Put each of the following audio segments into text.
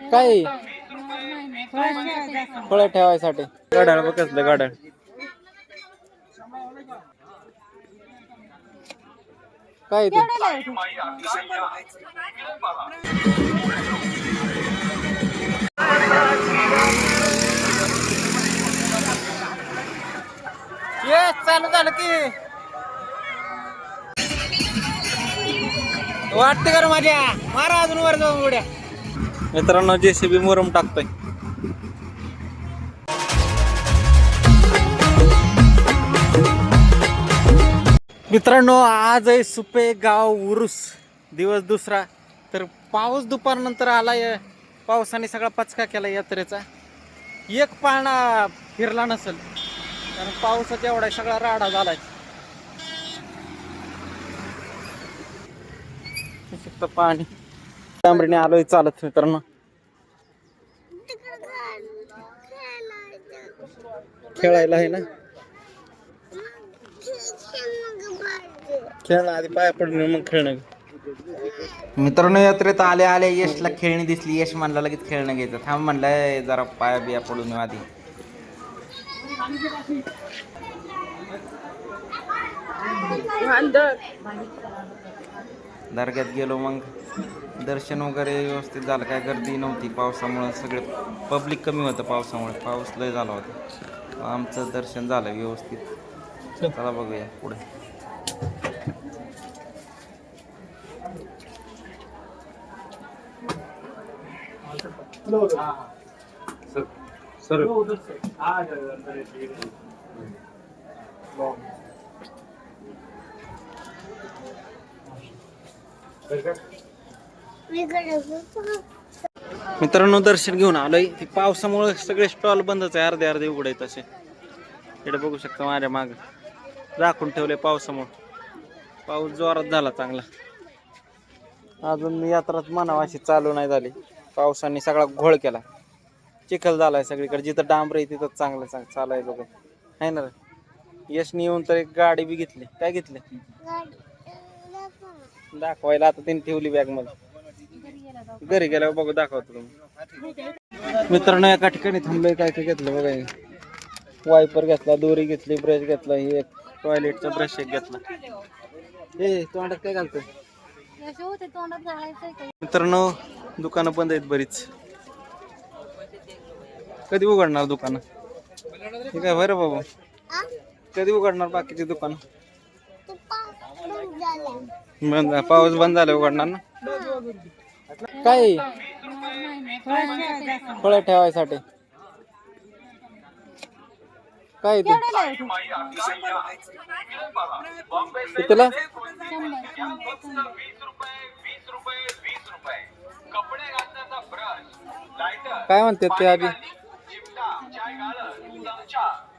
काय? फळं ठेवायसाठी. गाड्या बघ कसलं गाड्या. काय ते? ये चालू झालं की. वाटते कर माझ्या. मारा अजून वर जाऊन उड्या. मित्रांनो जेसीबी मोरम टाकतोय. मित्रांनो आज आहे सुपे गाव उरुस. दिवस दुसरा. तर पाऊस दुपारनंतर आलाय. पावसाने सगळा पचका केला यात्रेचा. एक पाळणा फिरला नसेल कारण पावसाचा एवढा सगळा राडा झालाय. पाणी. डांबरीने आलोय चालत मित्रांनो. खेळायला आहे ना? खेळणं आधी पाय पडून मग खेळणं. मित्रांनो यात्रेत आले आले यशला खेळणी दिसली. यश म्हणला लगेच खेळणं घ्यायचं. थांब म्हणलंय जरा पाया बिया पडून येऊ आधी. दर्ग्यात गेलो मग. दर्शन वगैरे व्यवस्थित झालं. काय गर्दी नव्हती पावसामुळे. सगळे पब्लिक कमी होतं पावसामुळे. पाऊस लय झाला होता. आमचं दर्शन झालं व्यवस्थित. चला. बघूया पुढे. मित्रांनो दर्शन घेऊन आलोय. ते पावसामुळे सगळे स्टॉल बंदच आहे. अर्धे अर्धे उघडे तसे इकडे बघू शकता माझ्या माग. राखून ठेवले पावसामुळे. पाऊस जोरात झाला चांगला. अजून यात्राच म्हणावं अशी चालू नाही झाली. पावसाने सगळा घोळ केला. चिखल झालाय सगळीकडे. जिथं डांबर आहे तिथं चांगलं चांग चालाय बघ आहे ना? यशनी येऊन तर एक गाडी बी घेतली. काय घेतली? दाखवायला आता तिने ठेवली बॅगमध्ये. घरी गेल्यावर बघू दाखवतो तुम्ही मित्रांनो एका ठिकाणी थांबलोय काय काय घेतलं बघा वायपर घेतला दोरी घेतली ब्रश घेतला ही एक टॉयलेटचा ब्रश एक घेतला. ए तोंडात काय घालतोय? मित्रांनो दुकानं बंद आहेत बरीच. कधी उघडणार दुकानं? ठीक आहे बरं बाबा? कधी उघडणार बाकीची दुकानं? बंद पाऊस बंद झाला उघडणार ना? काय? फळं ठेवायसाठी. काय ते? कितीला काय म्हणते ते आधी?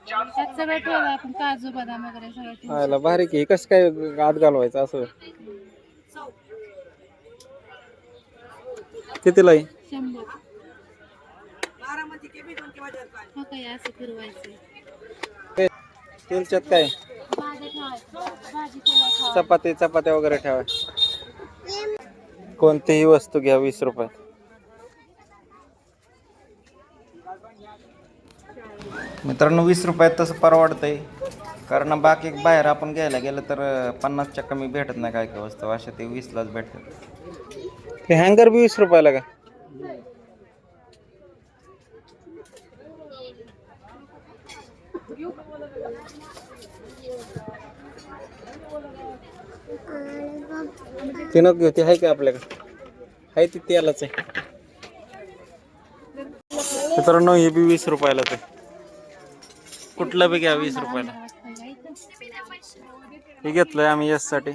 सगळं ठेवलं आपण काजू बदाम वगैरे सगळं भारी की कसं काय आत घालवायचं असं? कितीला आहे? शंभर. हो काय असं फिरवायचं काय? ठेवायचं भाजी चपाती चपात्या वगैरे ठेवा. कोणतीही वस्तू घ्या वीस रुपयात मित्रांनो वीस रुपयात तसं परवडतंय. कारण बाकी बाहेर आपण घ्यायला गेलं तर अं, पन्नासच्या कमी भेटत नाही काय काय वस्तू. अशा ते वीसलाच भेटतात. हे हँगर बी वीस रुपयाला का ते नको घेऊ ते आहे का आपल्याकडे आहे ती तेलाच आहे मित्रांनो हे बी वीस रुपयालाच आहे कुठलं बी घ्या वीस रुपयाला हे घेतलंय आम्ही यासाठी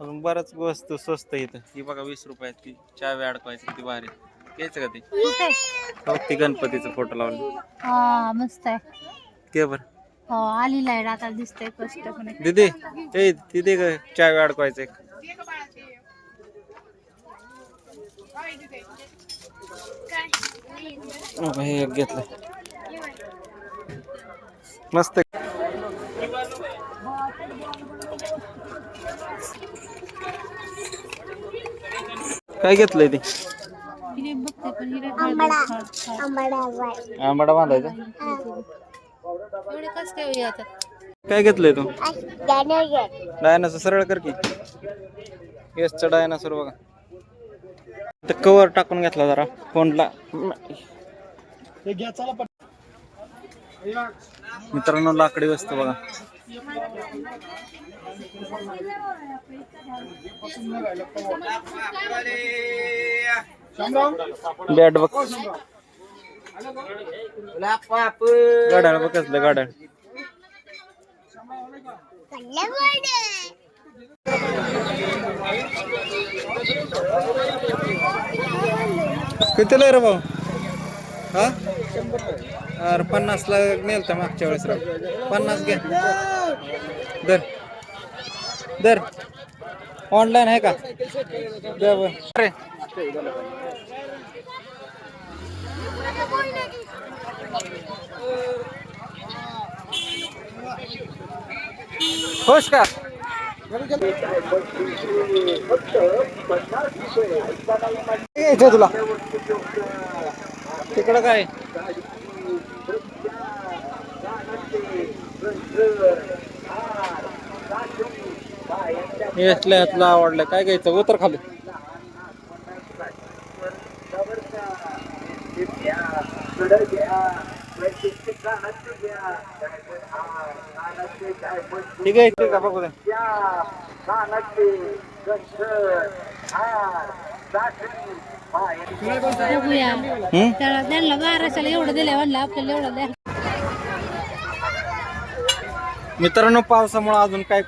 अजून बऱ्याच वस्तू स्वस्त इथं ही बघा वीस रुपयात ती. चावी अडकवायची किती भारी घ्यायचं का ते? हो ती गणपतीचा फोटो लावला. हा मस्त आहे. ते बर. हो आली लाइट आता दिसतंय स्पष्टपणे दिदी ए तिथे का चावी अडकवायचं एक. हो, हे एक घेतलं मस्त काय घेतलंय ते? ही आंबाडा बांधायचा? काय आता? काय घेतलंय तू? डायनासोर सरळ कर की. येसचा डायनासोर बघा. तर कवर टाकून घेतला जरा फोनला. मित्रांनो लाकडी वस्तू बघा. बॅट बघ गाड्या बघ कसलं गाड्या. कितीला रे भाऊ? हा? अरे पन्नासला नेलता मागच्या वेळेस राव. पन्नास घे दर. दर. ऑनलाईन आहे का? अरे. खुश का तुला. तिकडं काय? येसल्या आवडलं. काय घ्यायचं? उतर खाली. ठीक आहे ठीक बघू बघूया. त्यांना बाराशेला एवढं दिलं म्हणलं आपल्याला एवढं द्या. मित्रांनो पावसामुळे अजून काय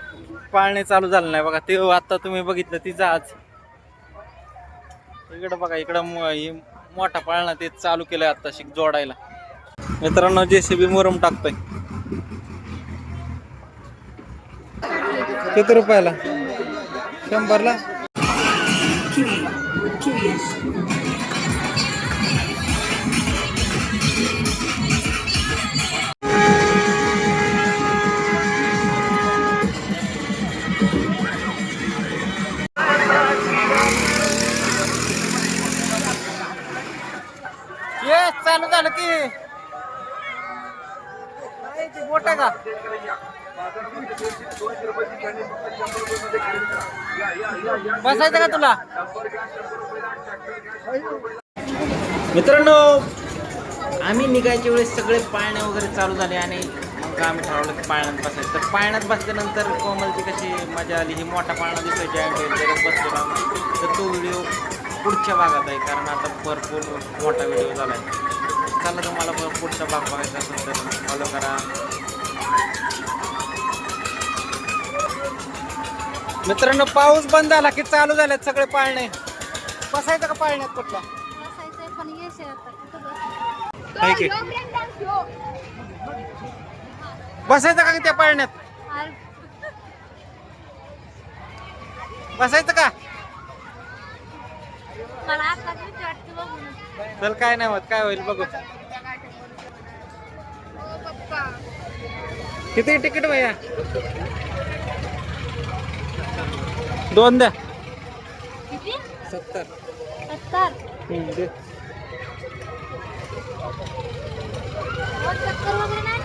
पाळणे चालू झालं नाही बघा. ते आता तुम्ही बघितलं ती जहाज इकडं बघा इकडं मोठा पाळणा ते चालू केलंय आता शिक जोडायला. मित्रांनो जेसीबी मोरम टाकतोय. किती रुपयाला? शंभरला? ये चालू झालं की. मोठा का? बसायचं का तुला? मित्रांनो आम्ही निघायच्या वेळेस सगळे पाळणे वगैरे चालू झाले आणि मग आम्ही ठरवलं की पाळण्यात बसायचं. तर पाळण्यात बसल्यानंतर कोमलची कशी मजा आली? ही मोठा पाळणा दिसतोय जॉईंट होईल त्याच्यात बसलो तर तो व्हिडिओ पुढच्या भागात आहे कारण आता भरपूर मोठा व्हिडिओ झाला आहे. चला तुम्हाला पुढचा भाग बघायचा असेल तर फॉलो करा. मित्रांनो पाऊस बंद झाला की चालू झालेत सगळे पाळणे. बसायचं का पाळण्यात कुठला बसायचं? की? त्या पाळण्यात? बसायचं का? मला आता भीती वाटते बघून चल काय नाही होत काय होईल बघू. किती तिकीट भैया? दोन द्या. किती? सत्तर. सत्तर. दे. वर चक्कर वगैरे नाही